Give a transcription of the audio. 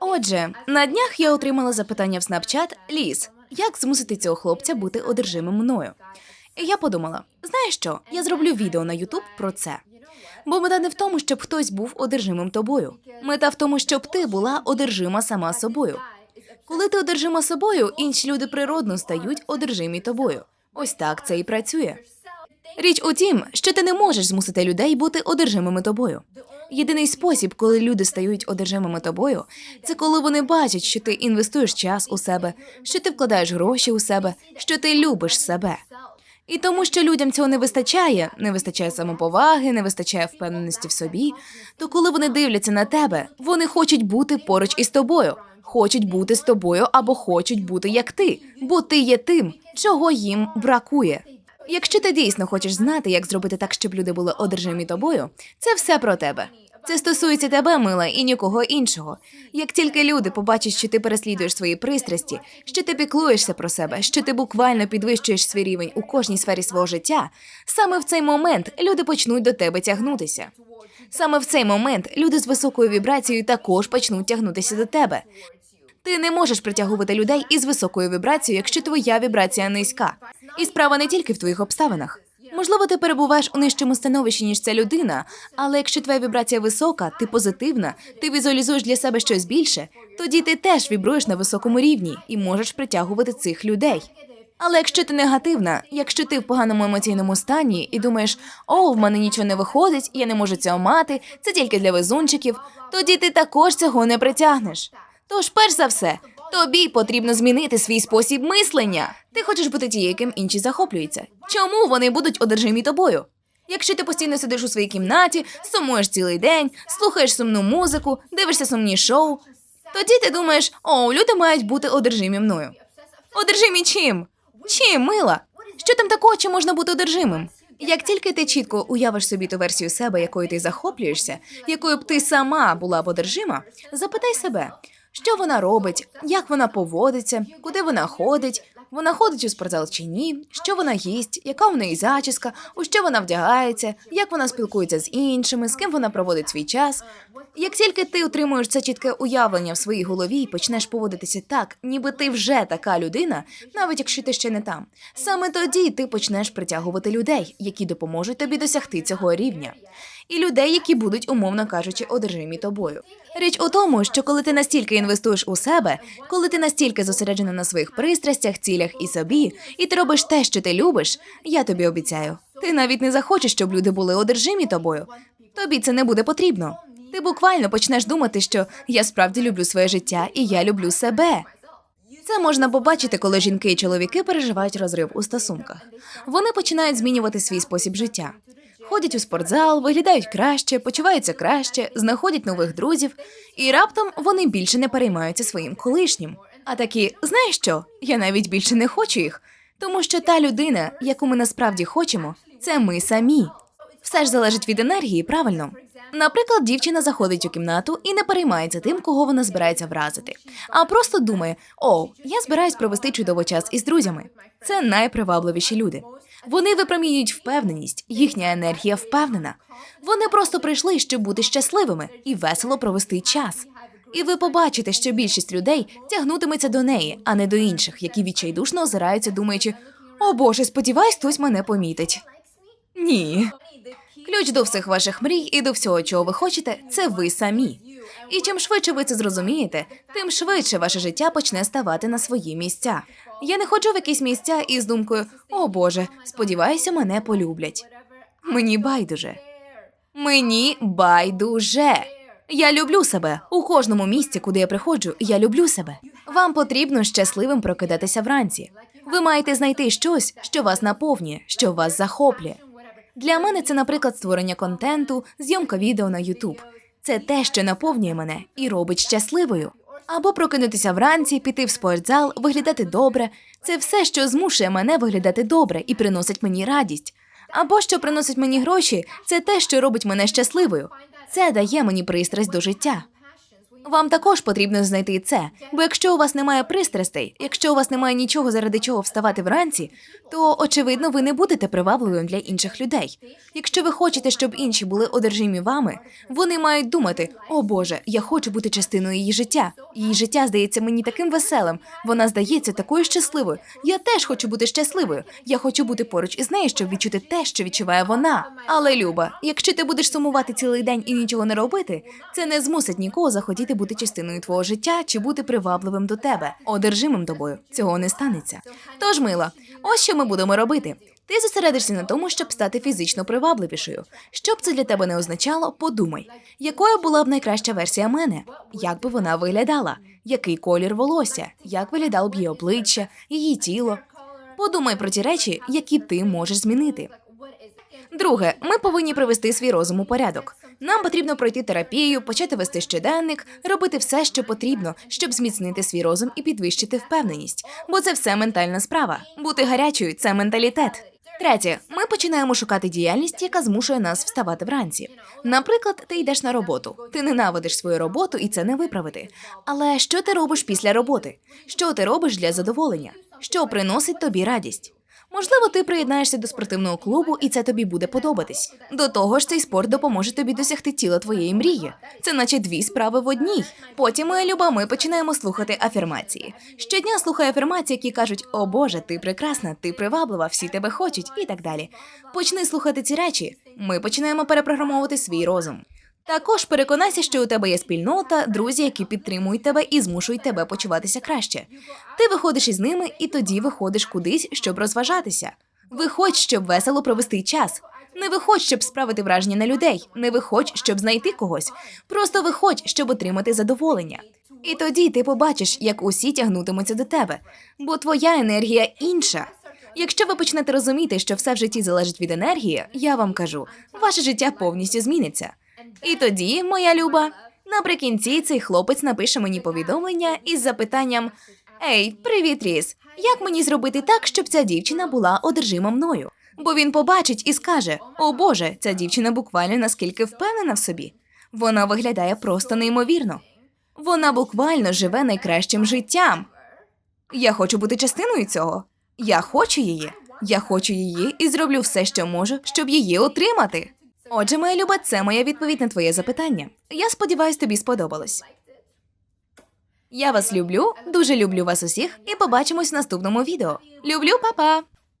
Отже, на днях я отримала запитання в Snapchat Ліс, як змусити цього хлопця бути одержимим мною. І я подумала: знаєш що, я зроблю відео на YouTube про це. Бо мета не в тому, щоб хтось був одержимим тобою. Мета в тому, щоб ти була одержима сама собою. Коли ти одержима собою, інші люди природно стають одержимі тобою. Ось так це і працює. Річ у тім, що ти не можеш змусити людей бути одержимими тобою. Єдиний спосіб, коли люди стають одержимими тобою, це коли вони бачать, що ти інвестуєш час у себе, що ти вкладаєш гроші у себе, що ти любиш себе. І тому, що людям цього не вистачає, не вистачає самоповаги, не вистачає впевненості в собі, то коли вони дивляться на тебе, вони хочуть бути поруч із тобою, хочуть бути з тобою або хочуть бути як ти, бо ти є тим, чого їм бракує. Якщо ти дійсно хочеш знати, як зробити так, щоб люди були одержимі тобою, це все про тебе. Це стосується тебе, мила, і нікого іншого. Як тільки люди побачать, що ти переслідуєш свої пристрасті, що ти піклуєшся про себе, що ти буквально підвищуєш свій рівень у кожній сфері свого життя, саме в цей момент люди почнуть до тебе тягнутися. Саме в цей момент люди з високою вібрацією також почнуть тягнутися до тебе. Ти не можеш притягувати людей із високою вібрацією, якщо твоя вібрація низька. І справа не тільки в твоїх обставинах. Можливо, ти перебуваєш у нижчому становищі, ніж ця людина, але якщо твоя вібрація висока, ти позитивна, ти візуалізуєш для себе щось більше, тоді ти теж вібруєш на високому рівні і можеш притягувати цих людей. Але якщо ти негативна, якщо ти в поганому емоційному стані і думаєш, о, в мене нічого не виходить, я не можу цього мати, це тільки для везунчиків, тоді ти також цього не притягнеш. Тож, перш за все, тобі потрібно змінити свій спосіб мислення. Ти хочеш бути тією, ким інші захоплюються. Чому вони будуть одержимі тобою? Якщо ти постійно сидиш у своїй кімнаті, сумуєш цілий день, слухаєш сумну музику, дивишся сумні шоу, тоді ти думаєш, о, люди мають бути одержимі мною. Одержимі чим? Чим, мила? Що там такого, чи можна бути одержимим? Як тільки ти чітко уявиш собі ту версію себе, якою ти захоплюєшся, якою б ти сама була б одержима, запитай себе, що вона робить, як вона поводиться, куди вона ходить, вона ходить у спортзал чи ні, що вона їсть, яка в неї зачіска, у що вона вдягається, як вона спілкується з іншими, з ким вона проводить свій час. Як тільки ти отримуєш це чітке уявлення в своїй голові і почнеш поводитися так, ніби ти вже така людина, навіть якщо ти ще не там, саме тоді ти почнеш притягувати людей, які допоможуть тобі досягти цього рівня. І людей, які будуть, умовно кажучи, одержимі тобою. Річ у тому, що коли ти настільки інвестуєш у себе, коли ти настільки зосереджена на своїх пристрастях, цілях і собі, і ти робиш те, що ти любиш, я тобі обіцяю, ти навіть не захочеш, щоб люди були одержимі тобою. Тобі це не буде потрібно. Ти буквально почнеш думати, що я справді люблю своє життя і я люблю себе. Це можна побачити, коли жінки і чоловіки переживають розрив у стосунках. Вони починають змінювати свій спосіб життя. Ходять у спортзал, виглядають краще, почуваються краще, знаходять нових друзів, і раптом вони більше не переймаються своїм колишнім. А такі, знаєш що? Я навіть більше не хочу їх, тому що та людина, яку ми насправді хочемо, це ми самі. Все ж залежить від енергії, правильно. Наприклад, дівчина заходить у кімнату і не переймається тим, кого вона збирається вразити, а просто думає: о, я збираюсь провести чудовий час із друзями. Це найпривабливіші люди. Вони випромінюють впевненість, їхня енергія впевнена. Вони просто прийшли, щоб бути щасливими і весело провести час. І ви побачите, що більшість людей тягнутиметься до неї, а не до інших, які відчайдушно озираються, думаючи: о Боже, сподіваюсь, хтось мене помітить. Ні. Ключ до всіх ваших мрій і до всього, чого ви хочете, це ви самі. І чим швидше ви це зрозумієте, тим швидше ваше життя почне ставати на свої місця. Я не ходжу в якісь місця із думкою: о Боже, сподіваюся, мене полюблять. Мені байдуже. Мені байдуже. Я люблю себе у кожному місці, куди я приходжу. Я люблю себе. Вам потрібно щасливим прокидатися вранці. Ви маєте знайти щось, що вас наповнює, що вас захоплює. Для мене це, наприклад, створення контенту, зйомка відео на YouTube. Це те, що наповнює мене і робить щасливою. Або прокинутися вранці, піти в спортзал, виглядати добре. Це все, що змушує мене виглядати добре і приносить мені радість. Або що приносить мені гроші, це те, що робить мене щасливою. Це дає мені пристрасть до життя. Вам також потрібно знайти це, бо якщо у вас немає пристрастей, якщо у вас немає нічого заради чого вставати вранці, то очевидно ви не будете привабливим для інших людей. Якщо ви хочете, щоб інші були одержимі вами, вони мають думати: о Боже, я хочу бути частиною її життя. Її життя здається мені таким веселим. Вона здається такою щасливою. Я теж хочу бути щасливою. Я хочу бути поруч із нею, щоб відчути те, що відчуває вона. Але Люба, якщо ти будеш сумувати цілий день і нічого не робити, це не змусить нікого захотіти бути частиною твого життя чи бути привабливим до тебе, одержимим тобою. Цього не станеться. Тож, мила, ось що ми будемо робити. Ти зосередишся на тому, щоб стати фізично привабливішою. Що б це для тебе не означало, подумай, якою була б найкраща версія мене? Як би вона виглядала? Який колір волосся? Як виглядало б її обличчя, її тіло? Подумай про ті речі, які ти можеш змінити. Друге, ми повинні привести свій розум у порядок. Нам потрібно пройти терапію, почати вести щоденник, робити все, що потрібно, щоб зміцнити свій розум і підвищити впевненість. Бо це все ментальна справа. Бути гарячою це менталітет. Третє, ми починаємо шукати діяльність, яка змушує нас вставати вранці. Наприклад, ти йдеш на роботу, ти ненавидиш свою роботу і це не виправити. Але що ти робиш після роботи? Що ти робиш для задоволення? Що приносить тобі радість? Можливо, ти приєднаєшся до спортивного клубу, і це тобі буде подобатись. До того ж, цей спорт допоможе тобі досягти тіла твоєї мрії. Це наче дві справи в одній. Потім, моя люба, ми починаємо слухати афірмації. Щодня слухай афірмації, які кажуть: О Боже, ти прекрасна, ти приваблива, всі тебе хочуть, і так далі. Почни слухати ці речі. Ми починаємо перепрограмовувати свій розум. Також переконайся, що у тебе є спільнота, друзі, які підтримують тебе і змушують тебе почуватися краще. Ти виходиш із ними, і тоді виходиш кудись, щоб розважатися. Виходь, щоб весело провести час. Не виходь, щоб справити враження на людей. Не виходь, щоб знайти когось. Просто виходь, щоб отримати задоволення. І тоді ти побачиш, як усі тягнутимуться до тебе, бо твоя енергія інша. Якщо ви почнете розуміти, що все в житті залежить від енергії, я вам кажу, ваше життя повністю зміниться. І тоді, моя люба, наприкінці цей хлопець напише мені повідомлення із запитанням: Ей, привіт, Ріс! Як мені зробити так, щоб ця дівчина була одержима мною? Бо він побачить і скаже: О Боже, ця дівчина буквально наскільки впевнена в собі. Вона виглядає просто неймовірно. Вона буквально живе найкращим життям. Я хочу бути частиною цього. Я хочу її. Я хочу її і зроблю все, що можу, щоб її отримати. Отже, моя люба, це моя відповідь на твоє запитання. Я сподіваюсь, тобі сподобалось. Я вас люблю, дуже люблю вас усіх, і побачимось в наступному відео. Люблю, па-па!